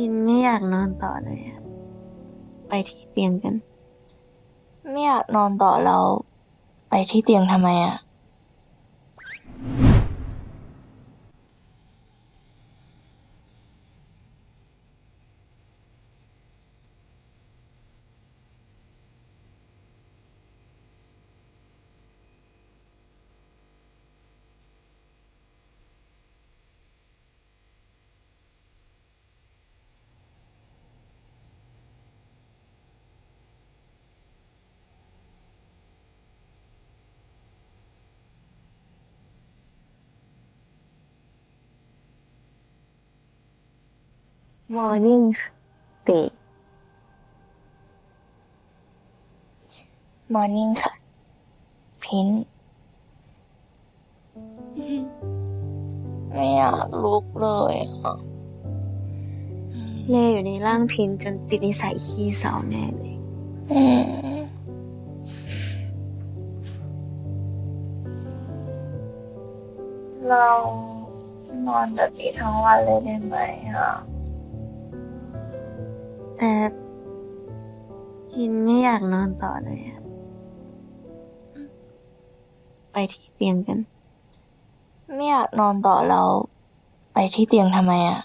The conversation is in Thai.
พินไม่อยากนอนต่อเลยอะไปที่เตียงกัน ไม่อยากนอนต่อแล้ว ไปที่เตียงทำไมอะ Morning เตะมอร์นิ่งค่ะ พินไม่อยากลุกเลยอะเล่อยู่ในร่างพินจนติดนิสัยขี้เสาแน่เลย อืมเรานอนแบบนี้ทั้งวันเลยได้ไหมอะ แต่พินไม่อยากนอนต่อเลยอะไปที่เตียงกัน ไม่อยากนอนต่อแล้วไปที่เตียงทำไมอะ